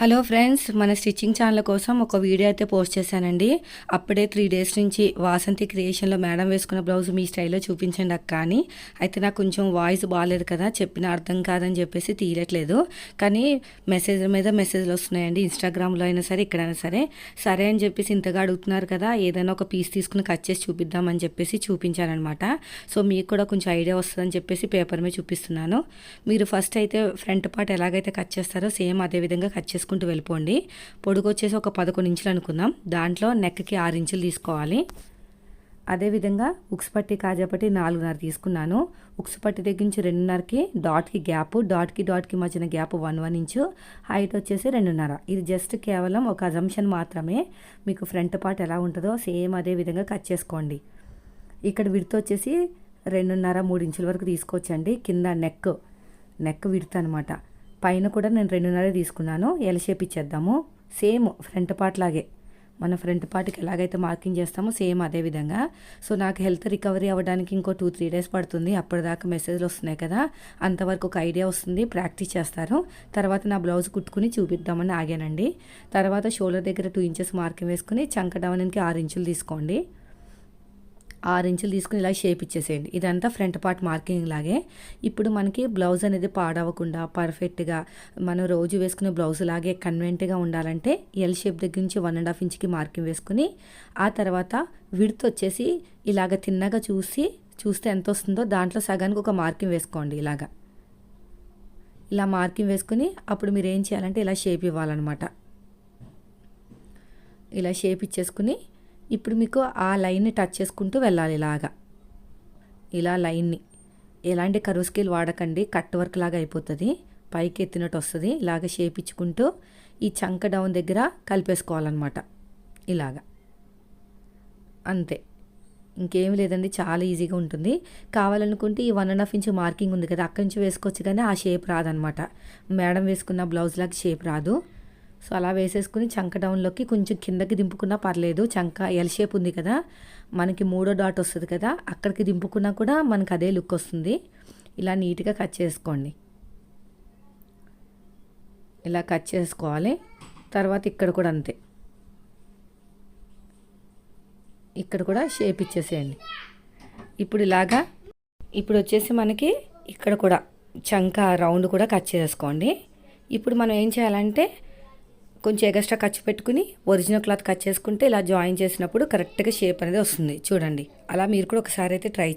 Hello friends మన stitching channel కోసం ఒక వీడియో అయితే పోస్ట్ చేశానండి. అప్పుడే త్రీ డేస్ నుంచి వాసంతి క్రియేషన్లో మేడం వేసుకున్న బ్లౌజ్ మీ స్టైల్లో చూపించండి అక్క అని. అయితే నాకు కొంచెం వాయిస్ బాగాలేదు కదా చెప్పిన అర్థం కాదని చెప్పేసి తీయట్లేదు. కానీ మెసేజ్ మీద మెసేజ్లు వస్తున్నాయండి ఇన్స్టాగ్రామ్లో అయినా సరే ఎక్కడైనా సరే. సరే అని చెప్పేసి ఇంతగా అడుగుతున్నారు కదా ఏదైనా ఒక పీస్ తీసుకుని కట్ చేసి చూపిద్దామని చెప్పేసి చూపించానమాట సో మీకు కూడా కొంచెం ఐడియా వస్తుందని చెప్పేసి పేపర్ మీద చూపిస్తున్నాను. మీరు ఫస్ట్ అయితే ఫ్రంట్ పార్ట్ ఎలాగైతే కట్ చేస్తారో సేమ్ అదే విధంగా కట్ తీసుకుంటూ వెళ్ళిపోండి. పొడుగు వచ్చేసి ఒక పదకొండు ఇంచులు అనుకుందాం. దాంట్లో నెక్కి ఆరు ఇంచులు తీసుకోవాలి. అదేవిధంగా ఉక్స్ పట్టి కాజాపట్టి నాలుగున్నర తీసుకున్నాను. ఉక్స్ పట్టి దగ్గర నుంచి రెండున్నరకి డాట్కి గ్యాప్ డాట్కి డాట్కి మధ్యన gap one one inch. Height వచ్చేసి రెండున్నర. ఇది జస్ట్ కేవలం ఒక అజంప్షన్ మాత్రమే. మీకు ఫ్రంట్ పార్ట్ ఎలా ఉంటుందో సేమ్ అదే విధంగా కట్ చేసుకోండి. ఇక్కడ విడత వచ్చేసి రెండున్నర మూడు ఇంచుల వరకు తీసుకోవచ్చండి. కింద నెక్ నెక్ విడత అనమాట పైన కూడా నేను రెండున్నర తీసుకున్నాను. ఎల్ షేప్ ఇచ్చేద్దాము. సేమ్ ఫ్రంట్ పార్ట్ లాగే. మన ఫ్రంట్ పార్ట్కి ఎలాగైతే మార్కింగ్ చేస్తామో సేమ్ అదే విధంగా. సో నాకు హెల్త్ రికవరీ అవ్వడానికి ఇంకో టూ త్రీ డేస్ పడుతుంది. అప్పటిదాకా మెసేజ్లు వస్తున్నాయి కదా. అంతవరకు ఒక ఐడియా వస్తుంది. ప్రాక్టీస్ చేస్తారు. తర్వాత నా బ్లౌజ్ కుట్టుకుని చూపిద్దామని ఆగానండి. తర్వాత షోల్డర్ దగ్గర టూ ఇంచెస్ మార్కింగ్ వేసుకుని చంక డౌన్కి ఆరు ఇంచులు తీసుకోండి. ఆరు ఇంచులు తీసుకుని ఇలా షేప్ ఇచ్చేసేయండి. ఇదంతా ఫ్రంట్ పార్ట్ మార్కింగ్ లాగే. ఇప్పుడు మనకి బ్లౌజ్ అనేది పాడవకుండా పర్ఫెక్ట్గా మనం రోజు వేసుకునే బ్లౌజ్ లాగే కన్వెంట్గా ఉండాలంటే ఎల్ షేప్ దగ్గర నుంచి వన్ అండ్ హాఫ్ ఇంచ్కి మార్కింగ్ వేసుకుని ఆ తర్వాత విడత్ వచ్చేసి ఇలాగ తిన్నగా చూసి చూస్తే ఎంత వస్తుందో దాంట్లో సగానికి ఒక మార్కింగ్ వేసుకోండి ఇలాగా. ఇలా మార్కింగ్ వేసుకుని అప్పుడు మీరు ఏం చేయాలంటే ఇలా షేప్ ఇవ్వాలన్నమాట. ఇలా షేప్ ఇచ్చేసుకుని ఇప్పుడు మీకు ఆ లైన్ని టచ్ చేసుకుంటూ వెళ్ళాలి ఇలాగా. ఇలా లైన్ని ఎలాంటి కరువు స్కేల్ వాడకండి. కట్ వర్క్ లాగా అయిపోతుంది. పైకి ఎత్తినట్టు వస్తుంది. ఇలాగ షేప్ ఇచ్చుకుంటూ ఈ చంక డౌన్ దగ్గర కలిపేసుకోవాలన్నమాట. ఇలాగా. అంతే. ఇంకేం లేదండి. చాలా ఈజీగా ఉంటుంది. కావాలనుకుంటే ఈ one and half inch marking ఉంది కదా అక్కడి నుంచి వేసుకోవచ్చు కానీ ఆ షేప్ రాదనమాట మేడం వేసుకున్న బ్లౌజ్ లాగా షేప్ రాదు. సో అలా వేసేసుకుని చంక డౌన్లోకి కొంచెం కిందకి దింపుకున్నా పర్లేదు. చంక ఎల్ షేప్ ఉంది కదా. మనకి మూడో డాట్ వస్తుంది కదా. అక్కడికి దింపుకున్నా కూడా మనకు అదే లుక్ వస్తుంది. ఇలా నీట్గా కట్ చేసుకోండి. ఇలా కట్ చేసుకోవాలి. తర్వాత ఇక్కడ కూడా అంతే. ఇక్కడ కూడా షేప్ ఇచ్చేసేయండి. ఇప్పుడు ఇలాగా ఇప్పుడు వచ్చేసి మనకి ఇక్కడ కూడా చంక రౌండ్ కూడా కట్ చేసుకోండి. ఇప్పుడు మనం ఏం చేయాలంటే కొంచెం ఎగస్ట్రా ఖర్చు పెట్టుకుని ఒరిజినల్ క్లాత్ కట్ చేసుకుంటే ఇలా జాయిన్ చేసినప్పుడు కరెక్ట్గా షేప్ అనేది వస్తుంది. చూడండి. అలా మీరు కూడా ఒకసారి అయితే ట్రై